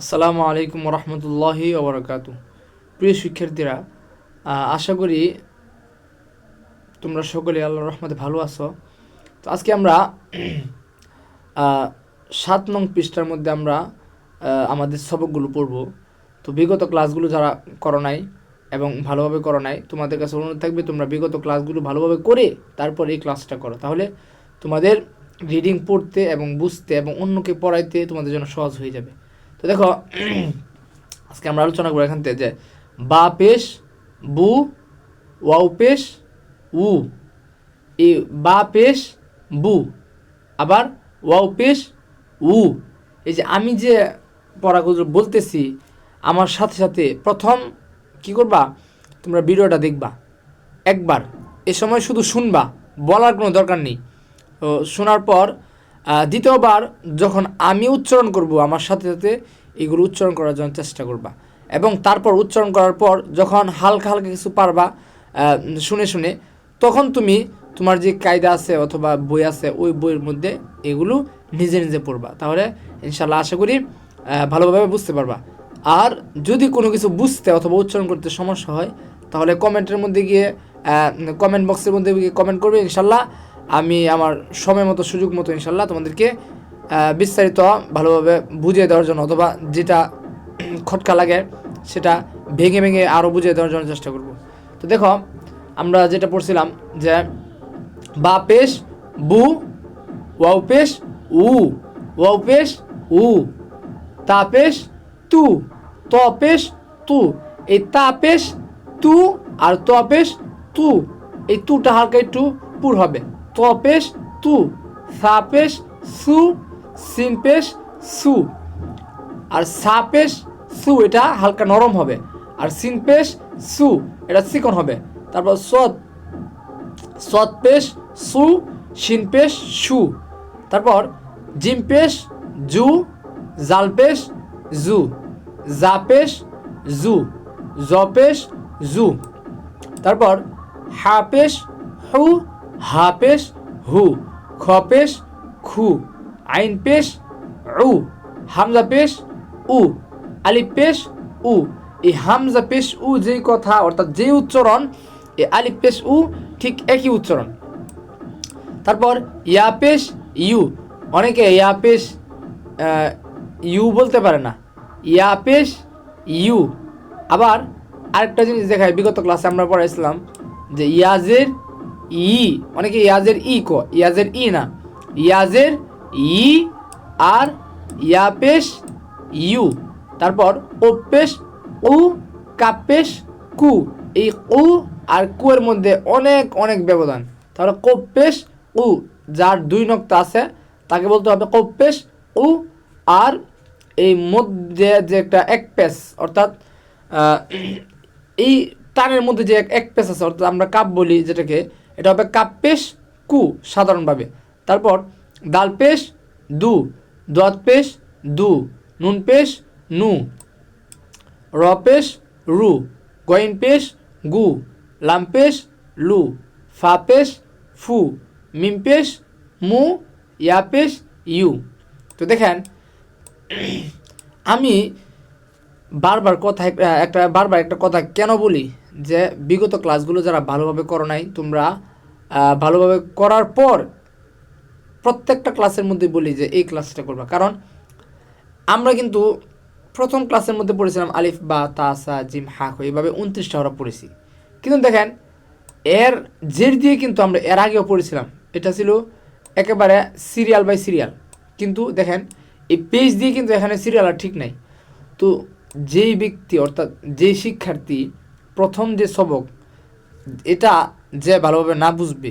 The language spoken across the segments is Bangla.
আসসালামু আলাইকুম রহমতুল্লাহি ওবরাকাত প্রিয় শিক্ষার্থীরা আশা করি তোমরা সকলে আল্লাহ রহমতে ভালো আছো। তো আজকে আমরা সাত নং পৃষ্ঠার মধ্যে আমরা আমাদের সবকগুলো পড়ব। তো বিগত ক্লাসগুলো যারা করো নাই এবং ভালোভাবে করো নাই, তোমাদের কাছে অনুরোধ থাকবে তোমরা বিগত ক্লাসগুলো ভালোভাবে করে তারপর এই ক্লাসটা করো। তাহলে তোমাদের রিডিং পড়তে এবং বুঝতে এবং অন্যকে পড়াইতে তোমাদের জন্য সহজ হয়ে যাবে। তো দেখো, আজকে আমরা আলোচনা করব এখান থেকে যে বা পেশ, বু, ওয়াও পেশ, উ। এই বা পেশ, বু। আবার ওয়াও পেশ, উ। এই যে আমি যে পড়াগুলো বলতেছি, আমার সাথে সাথে প্রথম কি করবা? তোমরা ভিডিওটা দেখবা। একবার। এ সময় শুধু শুনবা, বলার কোনো দরকার নেই। তো শোনার পর দ্বিতীয়বার যখন আমি উচ্চারণ করব আমার সাথে সাথে এগুলো উচ্চারণ করার জন্য চেষ্টা করবা। এবং তারপর উচ্চারণ করার পর যখন হালকা হালকা কিছু পারবা শুনে শুনে, তখন তুমি তোমার যে কায়দা আছে অথবা বই আছে, ওই বইয়ের মধ্যে এগুলো নিজে নিজে পড়বা। তাহলে ইনশাল্লাহ আশা করি ভালোভাবে বুঝতে পারবা। আর যদি কোনো কিছু বুঝতে অথবা উচ্চারণ করতে সমস্যা হয়, তাহলে কমেন্টের মধ্যে গিয়ে কমেন্ট বক্সের মধ্যে গিয়ে কমেন্ট করবে ইনশাল্লাহ আমি আমার সময় মতো, সুযোগ মতো ইনশাল্লাহ তোমাদেরকে বিস্তারিত ভালোভাবে বুঝিয়ে দেওয়ার জন্য অথবা যেটা খটকা লাগে সেটা ভেঙে ভেঙে আরও বুঝিয়ে দেওয়ার জন্য চেষ্টা করব। তো দেখো, আমরা যেটা পড়ছিলাম যে বা পেশ বু, ওয়াও পেশ উ, ওয়াও পেশ উ, তা পেশ তু, ত পেশ তু, এই তা পেশ তু আর ত পেশ তু, এই তুটা হালকা একটু পুর হবে। ত পেশ তু, সাপেশ সু সিন পেশ সু। আর সাপেশ সু, এটা হালকা নরম হবে। আর সিন পেশ সু, এটা চিকন হবে। তারপর সদ সদ পেশ সু শিন পেশ সু। তারপর জিম পেশ জু জাল পেশ জু, জাপেশ জু, জপেশ জু। তারপর হাপেশ হু হা পেশ হু খ পেশ খু আইন পেশ উ হামজা পেশ উ আলিফ পেশ উ। এই হামজা পেশ উ যেই কথা, অর্থাৎ যে উচ্চারণ, এই আলিফ পেশ উ ঠিক একই উচ্চারণ। তারপর ইয়া পেশ ইউ, অনেকে ইয়া পেশ ইউ বলতে পারে না। ইয়া পেশ ইউ। আবার আরেকটা জিনিস দেখায় বিগত ক্লাসে আমরা পড়াইছিলাম যে ইয়াজের ই, অনেকে ইয়াজের ই ক ইয়াজের ই না। ইয়াজের ই আর ইয়া পেশ ইউ, তারপর ও পেশ উ, কাপেশ কু। এই উ আর কু এর মধ্যে অনেক অনেক ব্যবধান। তাহলে কোপেশ উ, যার দুই নক্তা আছে, তাকে বলতে হবে কোপেশ উ আর এই মধ্যে যে একটা এক পেস, অর্থাৎ এই টানের মধ্যে যে এক পেস আছে, অর্থাৎ আমরা কাপ বলি যেটাকে এটা হবে কাপ পেশ, কু, সাধারণভাবে। তারপর দাল পেশ, দু দত দু, নুন পেশ, নু, র পেশ, রু, গইন পেশ, গু, লাম পেশ, লু, ফা পেশ, ফু, মিম পেশ, মু, ইয়া পেশ, ইউ। তো দেখেন, আমি বারবার কথা একটা বারবার একটা কথা কেন বলি? যে বিগত ক্লাসগুলো যারা ভালোভাবে করো নাই, তোমরা ভালোভাবে করার পর প্রত্যেকটা ক্লাসের মধ্যে বলি যে এই ক্লাসটা করবা। কারণ আমরা কিন্তু প্রথম ক্লাসের মধ্যে পড়েছিলাম আলিফ, বা তাসা জিম হাক এইভাবে উনত্রিশটা আমরা পড়েছি। কিন্তু দেখেন, এর জের দিয়ে কিন্তু আমরা এর আগেও পড়েছিলাম। এটা ছিল একেবারে সিরিয়াল বাই সিরিয়াল কিন্তু দেখেন, এই পেজ দিয়ে কিন্তু এখানে সিরিয়াল আর ঠিক নাই। তো যেই ব্যক্তি, অর্থাৎ যেই শিক্ষার্থী প্রথম যে সবক, এটা যে ভালোভাবে না বুঝবে,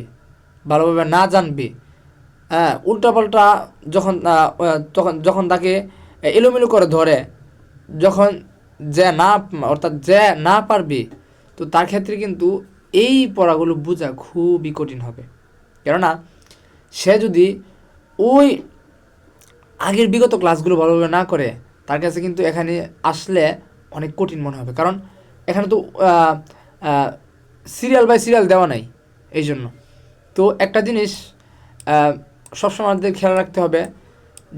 ভালোভাবে না জানবে হ্যাঁ উল্টাপাল্টা যখন তখন, যখন তাকে এলোমেলো করে ধরে, যখন যে না, অর্থাৎ যে না পারবে, তো তার ক্ষেত্রে কিন্তু এই পড়াগুলো বোঝা খুবই কঠিন হবে। কেননা সে যদি ওই আগের বিগত ক্লাসগুলো ভালোভাবে না করে তার কাছে কিন্তু এখানে আসলে অনেক কঠিন মনে হবে। কারণ এখানে তো সিরিয়াল বাই সিরিয়াল দেওয়া নাই এই জন্য তো একটা জিনিস সবসময় আমাদের খেয়াল রাখতে হবে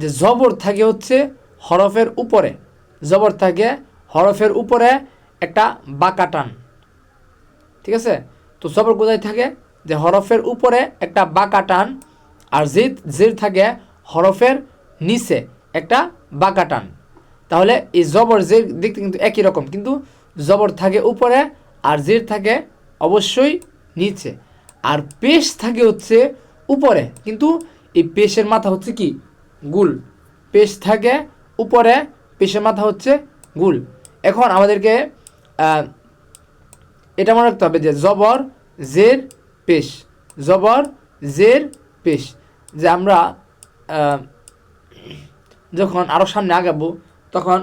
যে জবর থাকে হচ্ছে হরফের উপরে। জবর থাকে হরফের উপরে একটা বাঁকা টান। ঠিক আছে? তো জবর কোথায় থাকে? যে হরফের উপরে একটা বাঁকা টান আর জিদ জির থাকে হরফের নিচে একটা বাঁকা টান। তাহলে এই জবর জির দেখতে কিন্তু একই রকম, কিন্তু জবর থাকে উপরে আর জির থাকে অবশ্যই নিচে। আর পেশ থাকে হচ্ছে উপরে, কিন্তু এই পেশের মাথা হচ্ছে কি? গুল। পেশ থাকে উপরে, পেশের মাথা হচ্ছে গুল। এখন আমাদেরকে এটা মনে রাখতে হবে যে জবর, জের, পেশ। জবর, জের, পেশ। যে আমরা যখন আরও সামনে আগাবো তখন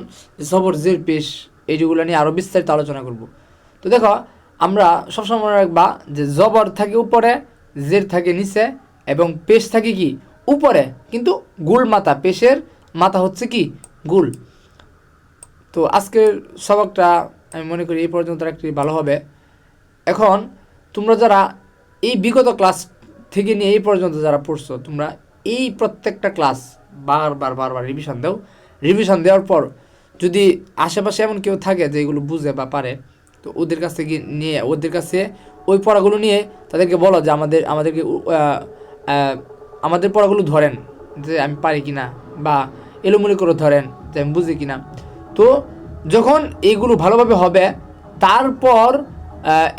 জবর জের, পেশ এইগুলো নিয়ে আরও বিস্তারিত আলোচনা করব। তো দেখো, আমরা সবসময় মনে রাখবা যে জবর থাকে উপরে, জের থাকে নিচে এবং পেশ থাকে কি? উপরে। কিন্তু গুল মাথা, পেশের মাথা হচ্ছে কি? গুল। তো আজকের সবকটা আমি মনে করি এই পর্যন্ত একটি ভালো হবে। এখন তোমরা যারা এই বিগত ক্লাস থেকে নিয়ে এই পর্যন্ত যারা পড়ছো, তোমরা এই প্রত্যেকটা ক্লাস বারবার বারবার রিভিশন দাও। রিভিশন দেওয়ার পর যদি আশেপাশে এমন কেউ থাকে যে এগুলো বুঝে বা পারে, তো ওদের কাছ থেকে নিয়ে, ওদের কাছে ওই পড়াগুলো নিয়ে তাদেরকে বলো যে আমাদের, আমাদেরকে আমাদের পড়াগুলো ধরেন যে আমি পারি কিনা বা এলোমুলি করে ধরেন যে আমি বুঝি কিনা। তো যখন এইগুলো ভালোভাবে হবে, তারপর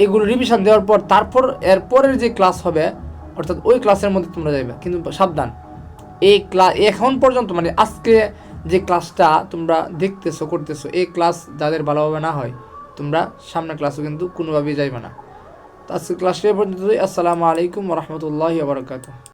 এগুলো রিভিশন দেওয়ার পর, তারপর, এর পরের যে ক্লাস হবে, অর্থাৎ ওই ক্লাসের মধ্যে তোমরা যাবে কিন্তু সাবধান, এই ক্লাস এখন পর্যন্ত মানে আজকে যে ক্লাসটা তোমরা দেখতেছো, করতেছো, এই ক্লাস যাদের ভালোভাবে না হয়, তোমরা সামনে ক্লাসও কিন্তু কোনোভাবেই যাইবে না। তো আজকে ক্লাসটা পর্যন্ত আসসালামু আলাইকুম রহমতুল্লাহ বারকাত